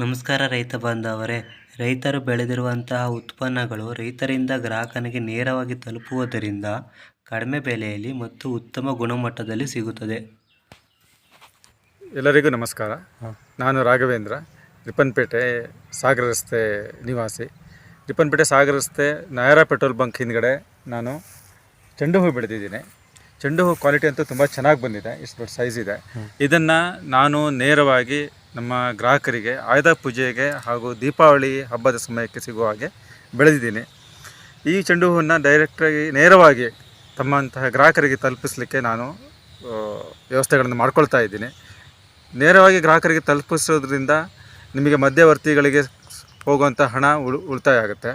ನಮಸ್ಕಾರ ರೈತ ಬಾಂಧವರೇ. ರೈತರು ಬೆಳೆದಿರುವಂತಹ ಉತ್ಪನ್ನಗಳು ರೈತರಿಂದ ಗ್ರಾಹಕನಿಗೆ ನೇರವಾಗಿ ತಲುಪುವುದರಿಂದ ಕಡಿಮೆ ಬೆಲೆಯಲ್ಲಿ ಮತ್ತು ಉತ್ತಮ ಗುಣಮಟ್ಟದಲ್ಲಿ ಸಿಗುತ್ತದೆ. ಎಲ್ಲರಿಗೂ ನಮಸ್ಕಾರ. ನಾನು ರಾಘವೇಂದ್ರ ರಿಪ್ಪನ್ಪೇಟೆ ಸಾಗರ ರಸ್ತೆ ನಿವಾಸಿ. ರಿಪ್ಪನ್ಪೇಟೆ ಸಾಗರ ರಸ್ತೆ ನಯರಾ ಪೆಟ್ರೋಲ್ ಬಂಕ್ ಹಿಂದ್ಗಡೆ ನಾನು ಚೆಂಡು ಹೂ ಬೆಳೆದಿದ್ದೀನಿ. ಚೆಂಡು ಹೂ ಕ್ವಾಲಿಟಿ ಅಂತೂ ತುಂಬ ಚೆನ್ನಾಗಿ ಬಂದಿದೆ ಇಷ್ಟು ದೊಡ್ಡ ಸೈಜ್ ಇದೆ. ಇದನ್ನು ನಾನು ನೇರವಾಗಿ ನಮ್ಮ ಗ್ರಾಹಕರಿಗೆ ಆಯುಧ ಪೂಜೆಗೆ ಹಾಗೂ ದೀಪಾವಳಿ ಹಬ್ಬದ ಸಮಯಕ್ಕೆ ಸಿಗುವ ಹಾಗೆ ಬೆಳೆದಿದ್ದೀನಿ. ಈ ಚೆಂಡು ಹೂವನ್ನು ಡೈರೆಕ್ಟಾಗಿ ನೇರವಾಗಿ ತಮ್ಮಂತಹ ಗ್ರಾಹಕರಿಗೆ ತಲುಪಿಸಲಿಕ್ಕೆ ನಾನು ವ್ಯವಸ್ಥೆಗಳನ್ನು ಮಾಡ್ಕೊಳ್ತಾ ಇದ್ದೀನಿ. ನೇರವಾಗಿ ಗ್ರಾಹಕರಿಗೆ ತಲುಪಿಸೋದ್ರಿಂದ ನಿಮಗೆ ಮಧ್ಯವರ್ತಿಗಳಿಗೆ ಹೋಗುವಂಥ ಹಣ ಉಳು, ಉಳಿತಾಯ ಆಗುತ್ತೆ.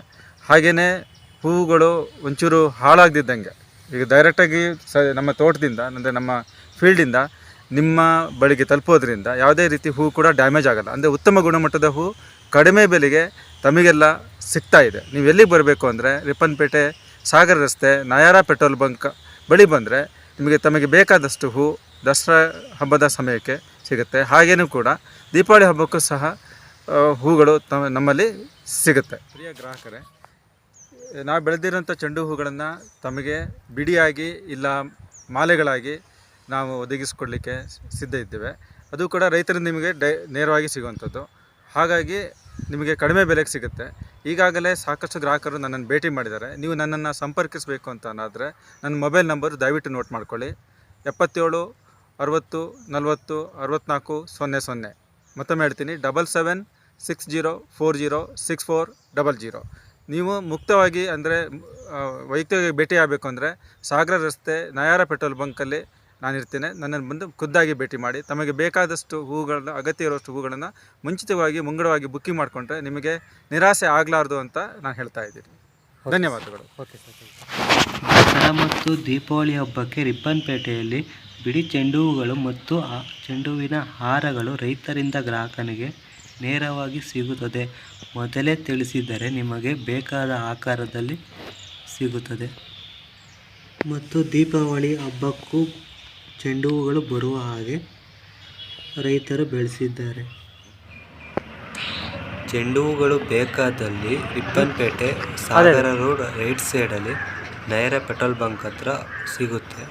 ಹಾಗೆಯೇ ಹೂವುಗಳು ಒಂಚೂರು ಹಾಳಾಗದಿದ್ದಂಗೆ, ಈಗ ಡೈರೆಕ್ಟಾಗಿ ಸ, ನಮ್ಮ ತೋಟದಿಂದ, ಅಂದರೆ ನಮ್ಮ ಫೀಲ್ಡಿಂದ ನಿಮ್ಮ ಬಳಿಗೆ ತಲುಪೋದ್ರಿಂದ ಯಾವುದೇ ರೀತಿ ಹೂ ಕೂಡ ಡ್ಯಾಮೇಜ್ ಆಗಲ್ಲ. ಅಂದರೆ ಉತ್ತಮ ಗುಣಮಟ್ಟದ ಹೂ ಕಡಿಮೆ ಬೆಲೆಗೆ ತಮಗೆಲ್ಲ ಸಿಗ್ತಾ ಇದೆ. ನೀವು ಎಲ್ಲಿಗೆ ಬರಬೇಕು ಅಂದರೆ ರಿಪ್ಪನ್ಪೇಟೆ, ಸಾಗರ ರಸ್ತೆ, ನಯಾರ ಪೆಟ್ರೋಲ್ ಬಂಕ್ ಬಳಿ ಬಂದರೆ ನಿಮಗೆ ತಮಗೆ ಬೇಕಾದಷ್ಟು ಹೂ ದಸರಾ ಹಬ್ಬದ ಸಮಯಕ್ಕೆ ಸಿಗುತ್ತೆ. ಹಾಗೇನೂ ಕೂಡ ದೀಪಾವಳಿ ಹಬ್ಬಕ್ಕೂ ಸಹ ಹೂಗಳು ತಮ್ಮ ನಮ್ಮಲ್ಲಿ ಸಿಗುತ್ತೆ. ಪ್ರಿಯ ಗ್ರಾಹಕರೇ, ನಾವು ಬೆಳೆದಿರೋಂಥ ಚೆಂಡು ಹೂಗಳನ್ನು ತಮಗೆ ಬಿಡಿಯಾಗಿ ಇಲ್ಲ ಮಾಲೆಗಳಾಗಿ ನಾವು ಒದಗಿಸಿಕೊಡ್ಲಿಕ್ಕೆ ಸಿದ್ಧ ಇದ್ದೇವೆ. ಅದು ಕೂಡ ರೈತರಿಂದ ನಿಮಗೆ ಡೈ, ನೇರವಾಗಿ ಸಿಗುವಂಥದ್ದು. ಹಾಗಾಗಿ ನಿಮಗೆ ಕಡಿಮೆ ಬೆಲೆಗೆ ಸಿಗುತ್ತೆ. ಈಗಾಗಲೇ ಸಾಕಷ್ಟು ಗ್ರಾಹಕರು ನನ್ನನ್ನು ಭೇಟಿ ಮಾಡಿದ್ದಾರೆ. ನೀವು ನನ್ನನ್ನು ಸಂಪರ್ಕಿಸಬೇಕು ಅಂತ ಅನ್ನಾದರೆ ನನ್ನ ಮೊಬೈಲ್ ನಂಬರ್ ದಯವಿಟ್ಟು ನೋಟ್ ಮಾಡ್ಕೊಳ್ಳಿ. ಎಪ್ಪತ್ತೇಳು, ಅರವತ್ತು, ನಲವತ್ತು ಅರವತ್ತ್ನಾಲ್ಕು ಸೊನ್ನೆ ಸೊನ್ನೆ. ಮತ್ತೊಮ್ಮೆ ಹೇಳ್ತೀನಿ. Double seven, six zero, four zero, six four, double zero. ನೀವು ಮುಕ್ತವಾಗಿ ಅಂದರೆ ವೈಯಕ್ತಿಕವಾಗಿ ಭೇಟಿ ಆಗಬೇಕು ಅಂದರೆ ಸಾಗರ ರಸ್ತೆ ನಯಾರ ಪೆಟ್ರೋಲ್ ಬಂಕಲ್ಲಿ ನಾನಿರ್ತೇನೆ. ನನ್ನನ್ನು ಬಂದು ಖುದ್ದಾಗಿ ಭೇಟಿ ಮಾಡಿ ತಮಗೆ ಬೇಕಾದಷ್ಟು ಹೂಗಳನ್ನು ಅಗತ್ಯ ಇರುವಷ್ಟು ಹೂಗಳನ್ನು ಮುಂಚಿತವಾಗಿ ಮುಂಗಡವಾಗಿ ಬುಕ್ಕಿಂಗ್ ಮಾಡಿಕೊಂಡ್ರೆ ನಿಮಗೆ ನಿರಾಸೆ ಆಗಲಾರ್ದು ಅಂತ ನಾನು ಹೇಳ್ತಾ ಇದ್ದೀನಿ. ಧನ್ಯವಾದಗಳು. ಓಕೆ ಸರ್ ದಸರಾ ಮತ್ತು ದೀಪಾವಳಿ ಹಬ್ಬಕ್ಕೆ ರಿಪ್ಪನ್ಪೇಟೆಯಲ್ಲಿ ಬಿಡಿ ಚೆಂಡು ಹೂಗಳು ಮತ್ತು ಚೆಂಡುವಿನ ಚೆಂಡು ಹೂವಿನ ಹಾರಗಳು ರೈತರಿಂದ ಗ್ರಾಹಕನಿಗೆ ನೇರವಾಗಿ ಸಿಗುತ್ತದೆ. ಮೊದಲೇ ತಿಳಿಸಿದರೆ ನಿಮಗೆ ಬೇಕಾದ ಆಕಾರದಲ್ಲಿ ಸಿಗುತ್ತದೆ. ಮತ್ತು ದೀಪಾವಳಿ ಹಬ್ಬಕ್ಕೂ ಚೆಂಡು ಹೂಗಳು ಬರುವ ಹಾಗೆ ರೈತರು ಬೆಳೆಸಿದ್ದಾರೆ. ಚೆಂಡು ಹೂಗಳು ಬೇಕಾದಲ್ಲಿ ರಿಪ್ಪನ್ಪೇಟೆ ಸಾಗರ ರೋಡ್ ರೈಟ್ ಸೈಡಲ್ಲಿ ನೈರ ಪೆಟ್ರೋಲ್ ಬಂಕ್ ಹತ್ರ ಸಿಗುತ್ತೆ.